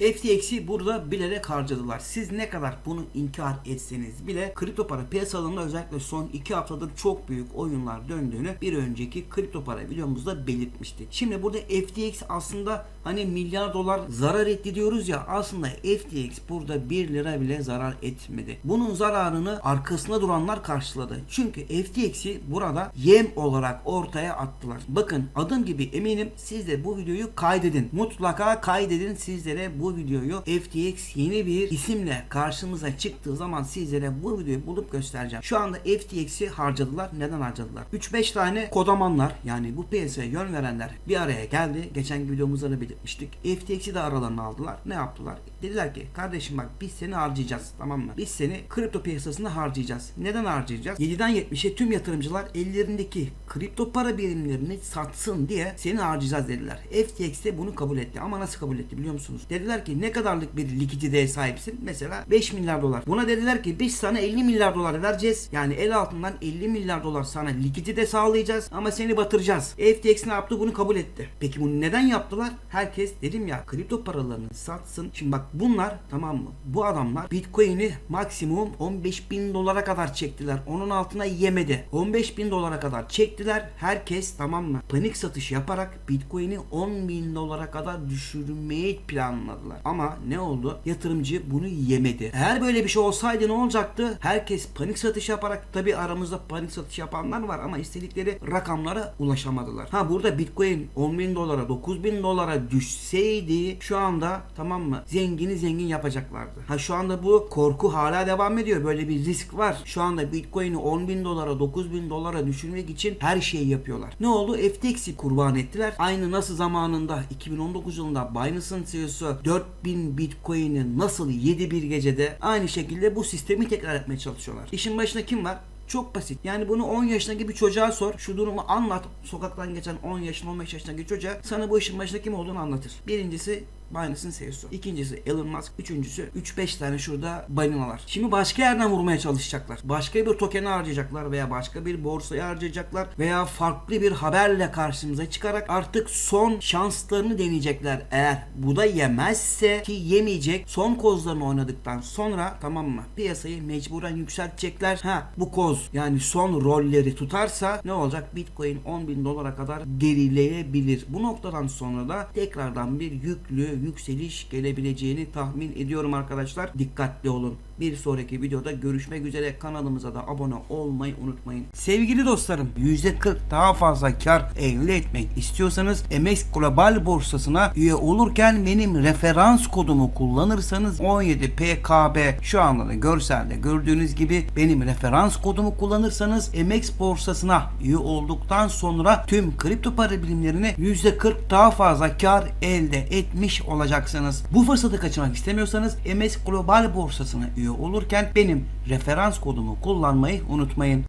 FTX'i burada bilerek harcadılar. Siz ne kadar bunu inkar etseniz bile kripto para piyasalarında özellikle son 2 haftadır çok büyük oyunlar döndüğünü bir önceki kripto para videomuzda belirtmiştik. Şimdi burada FTX aslında hani milyar dolar zarar etti diyoruz ya aslında FTX burada 1 lira bile zarar etmedi. Bunun zararını arkasında duranlar karşıladı. Çünkü FTX'i burada yem olarak ortaya attılar. Bakın adım gibi eminim siz de bu videoyu kaydedin. Mutlaka kaydedin sizlere bu videoyu FTX yeni bir isimle karşımıza çıktığı zaman sizlere bu videoyu bulup göstereceğim. Şu anda FTX'i harcadılar. Neden harcadılar? 3-5 tane kodamanlar yani bu piyasaya yön verenler bir araya geldi. Geçen videomuzda da belirtmiştik. FTX'i de aralarına aldılar. Ne yaptılar? Dediler ki kardeşim bak biz seni harcayacağız tamam mı? Biz seni kripto piyasasında harcayacağız. Neden harcayacağız? 7'den 70'e tüm yatırımcılar ellerindeki kripto para birimlerini satsın diye seni harcayacağız dediler. FTX de bunu kabul etti. Ama nasıl kabul etti biliyor musunuz? Dediler ki ne kadarlık bir likiditeye sahipsin? Mesela 5 milyar dolar. Buna dediler ki biz sana 50 milyar dolar vereceğiz. Yani el altından 50 milyar dolar sana likidite sağlayacağız ama seni batıracağız. FTX ne yaptı? Bunu kabul etti. Peki bunu neden yaptılar? Herkes dedim ya kripto paralarını satsın. Şimdi bak bunlar tamam mı? Bu adamlar Bitcoin'i maksimum 15 bin dolara kadar çektiler. Onun altına yemedi. 15 bin dolara kadar çektiler. Herkes tamam mı? Panik satış yaparak Bitcoin'i 10 bin dolara kadar düşürmeyi planladılar. Ama ne oldu? Yatırımcı bunu yemedi. Eğer böyle bir şey olsaydı ne olacaktı? Herkes panik satış yaparak tabi aramızda panik satış yapanlar var ama istedikleri rakamlara ulaşamadılar. Ha burada Bitcoin 10 bin dolara 9 bin dolara düşseydi şu anda tamam mı? Zengini zengin yapacaklardı. Ha şu anda bu korku hala devam ediyor. Böyle bir risk var. Şu anda Bitcoin'i 10 bin dolara 9 bin dolara düşürmek için her şeyi yapıyorlar. Ne oldu? FTX'i kurban ettiler. Aynı nasıl zamanında 2019 yılında Binance'ın CEO'su 4000 Bitcoin'i nasıl yedi bir gecede aynı şekilde bu sistemi tekrar etmeye çalışıyorlar. İşin başında kim var? Çok basit. Yani bunu 10 yaşındaki bir çocuğa sor. Şu durumu anlat. Sokaktan geçen 10 yaşında 15 yaşındaki çocuğa sana bu işin başında kim olduğunu anlatır. Birincisi Binance'ın CEO'su. İkincisi Elon Musk. Üçüncüsü 3-5 tane şurada balinalar. Şimdi başka yerden vurmaya çalışacaklar. Başka bir token'i harcayacaklar veya başka bir borsayı harcayacaklar veya farklı bir haberle karşımıza çıkarak artık son şanslarını deneyecekler. Eğer bu da yemezse ki yemeyecek son kozlarını oynadıktan sonra tamam mı? Piyasayı mecburen yükseltecekler. Ha bu koz yani son rolleri tutarsa ne olacak? Bitcoin 10 bin dolara kadar gerileyebilir. Bu noktadan sonra da tekrardan bir yüklü yükseliş gelebileceğini tahmin ediyorum arkadaşlar. Dikkatli olun. Bir sonraki videoda görüşmek üzere. Kanalımıza da abone olmayı unutmayın. Sevgili dostlarım %40 daha fazla kar elde etmek istiyorsanız MX Global borsasına üye olurken benim referans kodumu kullanırsanız 17PKB şu anda da görselde gördüğünüz gibi benim referans kodumu kullanırsanız MX borsasına üye olduktan sonra tüm kripto para birimlerini %40 daha fazla kar elde etmiş olacaksınız. Bu fırsatı kaçırmak istemiyorsanız MS Global borsasına üye olurken benim referans kodumu kullanmayı unutmayın.